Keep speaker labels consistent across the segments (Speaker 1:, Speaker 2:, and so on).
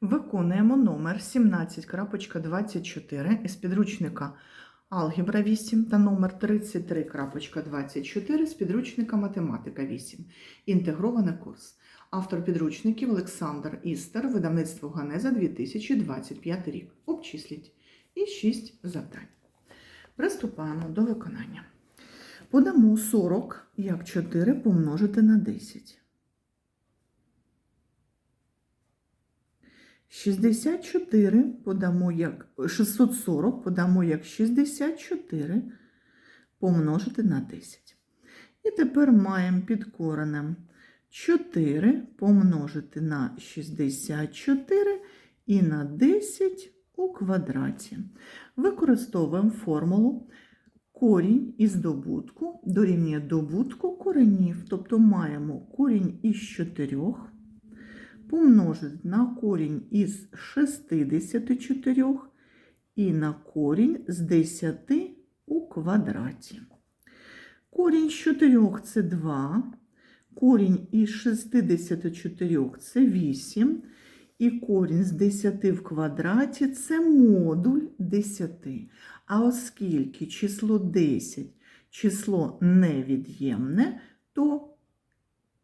Speaker 1: Виконуємо номер 17.24 із підручника Алгебра 8 та номер 33.24 з підручника Математика 8. Інтегрований курс. Автор підручників Олександр Істер, видавництво Ганеза 2025 рік. Обчисліть. І 6 завдань. Приступаємо до виконання. Подамо 40 як 4 помножити на 10. 64 подамо як 640 подамо як 64 помножити на 10. І тепер маємо під коренем 4 помножити на 64 і на 10 у квадраті. Використовуємо формулу корінь із добутку дорівнює добутку коренів, тобто маємо корінь із 4 помножити на корінь із 64 і на корінь з 10 у квадраті. Корінь з 4 це 2, корінь із 64 це 8, і корінь з 10 в квадраті це модуль 10. А оскільки число 10 число невід'ємне, то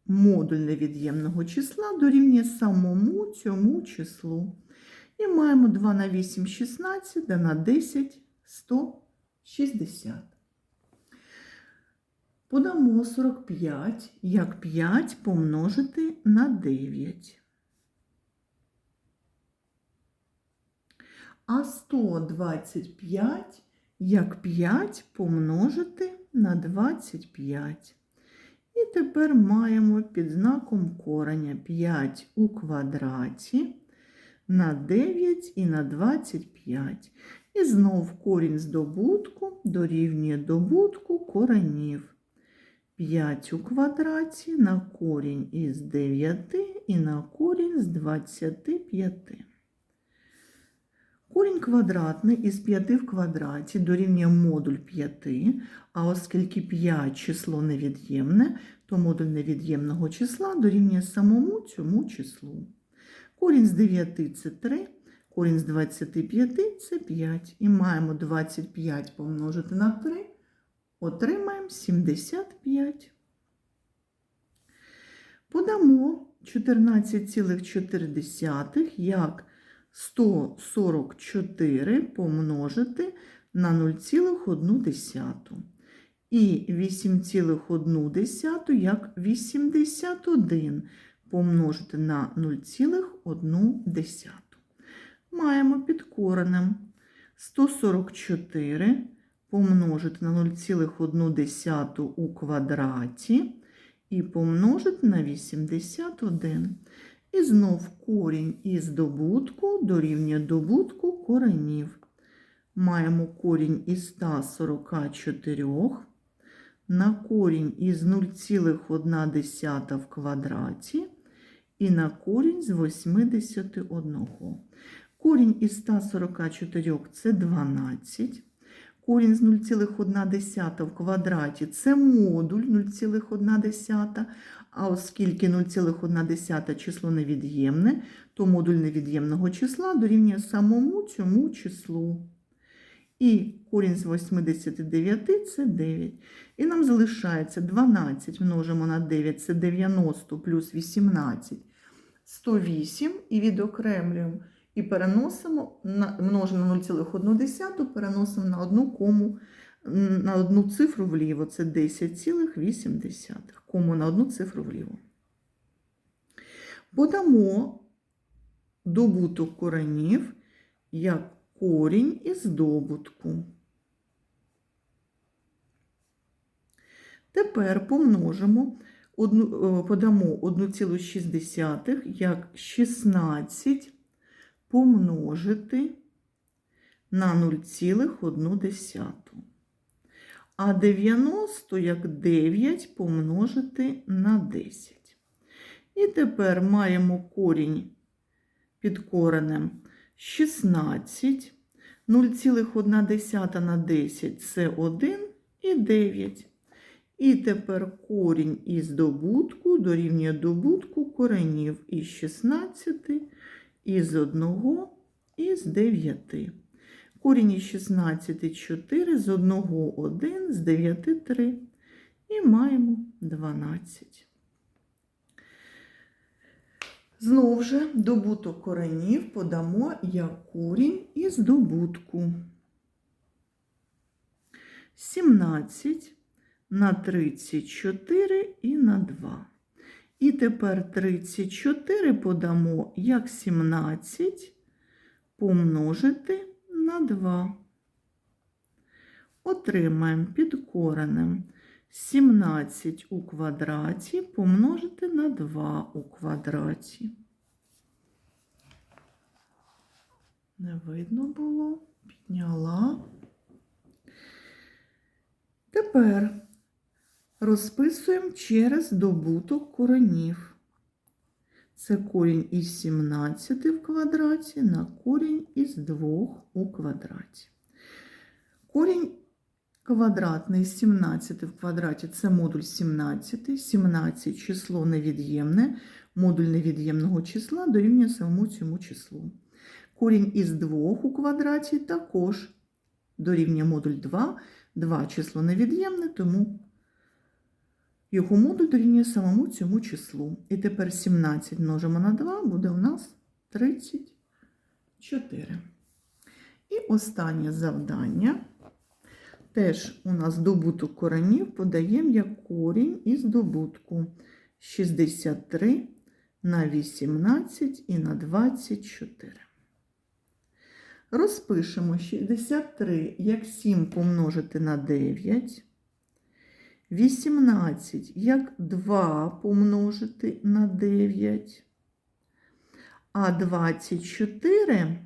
Speaker 1: модуль невід'ємного числа дорівнює самому цьому числу. І маємо 2 на 8 16, а на 10 160. Подамо 45, як 5 помножити на 9. А 125, як 5 помножити на 25. І тепер маємо під знаком кореня 5 у квадраті на 9 і на 25. І знов корінь з добутку дорівнює добутку коренів. 5 у квадраті на корінь із 9 і на корінь з 25. Корінь квадратний із 5 в квадраті дорівнює модуль 5, а оскільки 5 число невід'ємне, то модуль невід'ємного числа дорівнює самому цьому числу. Корінь з 9 це 3, корінь з 25 це 5. І маємо 25 помножити на 3, отримаємо 75. Подамо 14,4 як 144 помножити на 0,1 і 8,1 як 81 помножити на 0,1. Маємо під коренем 144 помножити на 0,1 у квадраті і помножити на 81. І знов корінь із добутку дорівнює добутку коренів. Маємо корінь із 144 на корінь із 0,1 в квадраті і на корінь з 81. Корінь із 144 це 12. Корінь з 0,1 в квадраті це модуль 0,1. А оскільки 0,1 число невід'ємне, то модуль невід'ємного числа дорівнює самому цьому числу. І корінь з 89 це 9. І нам залишається 12 множимо на 9 це 90 плюс 18 108 і відокремлюємо. І переносимо множимо на 0,1, переносимо на одну кому, на одну цифру вліво. Це 10,8. Кому на одну цифру вліво. Подамо добуток коренів як корінь із добутку. Тепер помножимо, подамо 1,6 як 16 помножити на 0,1. А 90 як 9 помножити на 10. І тепер маємо корінь під коренем 16. 0,1 на 10 це 1 і 9. І тепер корінь із добутку дорівнює добутку коренів із 16 із 1 і з 9. Корінь із 16 – 4, з 1 – 1, з 9 – 3. І маємо 12. Знову ж добуток коренів подамо як корінь із добутку. 17 на 34 і на 2. І тепер 34 подамо як 17 помножити на 2. Отримаємо під коренем 17 у квадраті помножити на 2 у квадраті. Не видно було, підняла. Тепер розписуємо через добуток коренів. Це корінь із 17 в квадраті на корінь із 2 у квадраті. Корінь квадратний з 17 в квадраті це модуль 17. 17 число невід'ємне, модуль невід'ємного числа дорівнює самому цьому числу. Корінь із 2 у квадраті також дорівнює модуль 2. 2 число невід'ємне, тому його модуль дорівнює самому цьому числу. І тепер 17 множимо на 2 буде у нас 34. І останнє завдання. Теж у нас добуток коренів подаємо як корінь із добутку 63 на 18 і на 24. Розпишемо 63 як 7 помножити на 9. 18 як 2 помножити на 9. А 24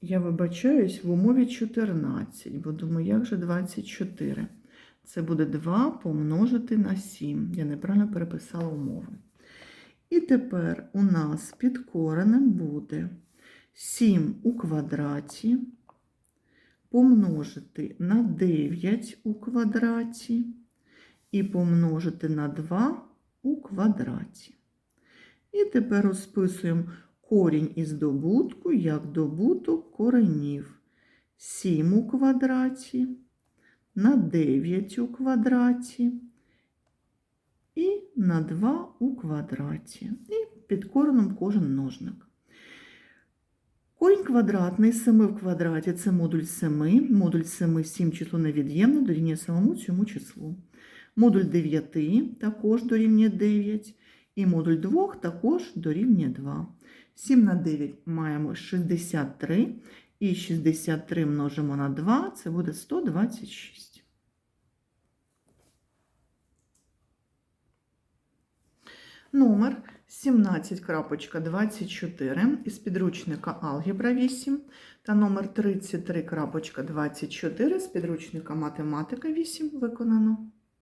Speaker 1: Я вибачаюсь в умові 14, бо думаю, як же 24? Це буде 2 помножити на 7. Я неправильно переписала умови. І тепер у нас під коренем буде 7 у квадраті помножити на 9 у квадраті і помножити на 2 у квадраті. І тепер розписуємо корінь із добутку як добуток коренів. 7 у квадраті на 9 у квадраті і на 2 у квадраті. І під коренем кожен множник. Корінь квадратний з 7 в квадраті це модуль 7. Модуль 7 7 число невід'ємне дорівнює самому цьому числу. Модуль 9 також дорівнює 9. І модуль 2 також дорівнює 2. 7 на 9 маємо 63. І 63 множимо на 2, це буде 126. Номер 17.24 із підручника Алгебра 8 та номер 33.24 з підручника Математика 8 виконано.